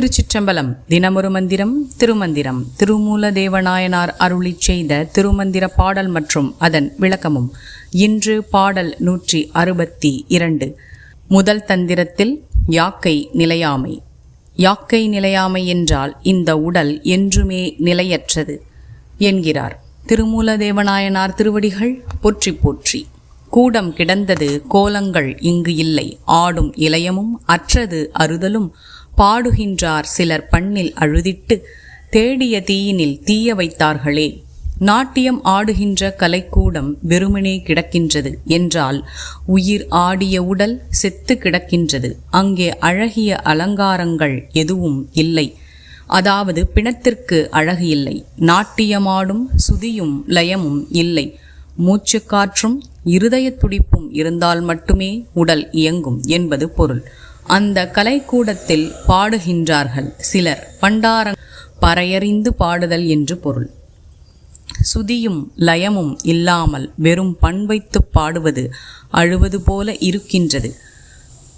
திருச்சிற்றம்பலம். தினமொரு மந்திரம் திருமந்திரம். திருமூல தேவநாயனார் அருளி செய்த திருமந்திர பாடல் மற்றும் அதன் விளக்கமும். இன்று பாடல் நூற்றி அறுபத்தி இரண்டு. முதல் தந்திரத்தில் யாக்கை நிலையாமை. யாக்கை நிலையாமை என்றால் இந்த உடல் என்றுமே நிலையற்றது என்கிறார். திருமூல தேவநாயனார் திருவடிகள் போற்றி போற்றி. கூடம் கிடந்தது கோலங்கள் இங்கு இல்லை. ஆடும் இளையமும் அற்றது அறுதலும் பாடுகின்றார் சிலர் பண்ணில் அழுதிட்டு தேடிய தீயினில் தீய வைத்தார்களே நாட்டியம் ஆடுகின்ற கலைக்கூடம் வெறுமனே கிடக்கின்றது என்றால் உயிர் ஆடிய உடல் செத்து கிடக்கின்றது அங்கே அழகிய அலங்காரங்கள் எதுவும் இல்லை. அதாவது பிணத்திற்கு அழகு இல்லை நாட்டியமாடும் சுதியும் லயமும் இல்லை. மூச்சுக்காற்றும் இருதய துடிப்பும் இருந்தால் மட்டுமே உடல் இயங்கும் என்பது பொருள். அந்த கலைக்கூடத்தில் பாடுகின்றார்கள் சிலர். பண்டார பறையறிந்து பாடுதல் என்று பொருள். சுதியும் லயமும் இல்லாமல் வெறும் பண் வைத்து பாடுவது அழுவது போல இருக்கின்றது.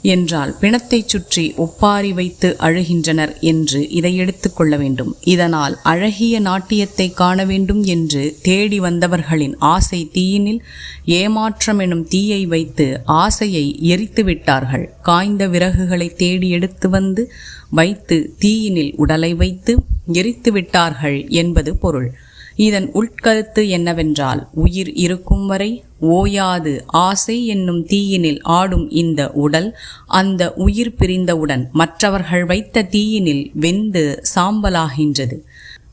என்றால் பிணத்தைச் சுற்றி ஒப்பாரி வைத்து அழுகின்றனர் என்று இதை எடுத்துக்கொள்ள வேண்டும். இதனால் அழகிய நாட்டியத்தை காண வேண்டும் என்று தேடி வந்தவர்களின் ஆசை தீயினில் ஏமாற்றம் எனும் தீயை வைத்து ஆசையை எரித்து விட்டார்கள். காய்ந்த விறகுகளை தேடி எடுத்து வந்து வைத்து தீயினில் உடலை வைத்து எரித்து விட்டார்கள் என்பது பொருள். இதன் உட்கருத்து என்னவென்றால் உயிர் இருக்கும் வரை ஓயாது ஆசை என்னும் தீயினில் ஆடும் இந்த உடல் அந்த உயிர் பிரிந்தவுடன் மற்றவர்கள் வைத்த தீயினில் வெந்து சாம்பலாகின்றது.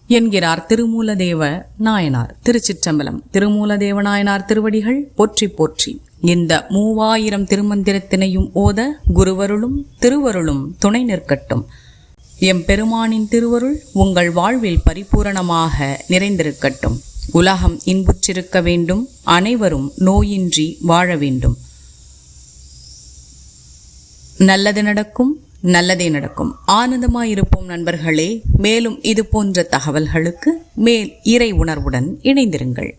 என்கிறார் திருமூலதேவ நாயனார் திருச்சிற்றம்பலம். திருமூலதேவ நாயனார் திருவடிகள் போற்றி போற்றி. இந்த மூவாயிரம் திருமந்திரத்தினையும் ஓத குருவருளும் திருவருளும் துணை நிற்கட்டும். எம் பெருமானின் திருவருள் உங்கள் வாழ்வில் பரிபூரணமாக நிறைந்திருக்கட்டும். உலகம் இன்புற்றிருக்க வேண்டும் அனைவரும் நோயின்றி வாழ வேண்டும். நல்லது நடக்கும் நல்லதே நடக்கும். ஆனந்தமாயிருப்போம் நண்பர்களே. மேலும் இது போன்ற தகவல்களுக்கு மேல் இறை உணர்வுடன் இணைந்திருங்கள்.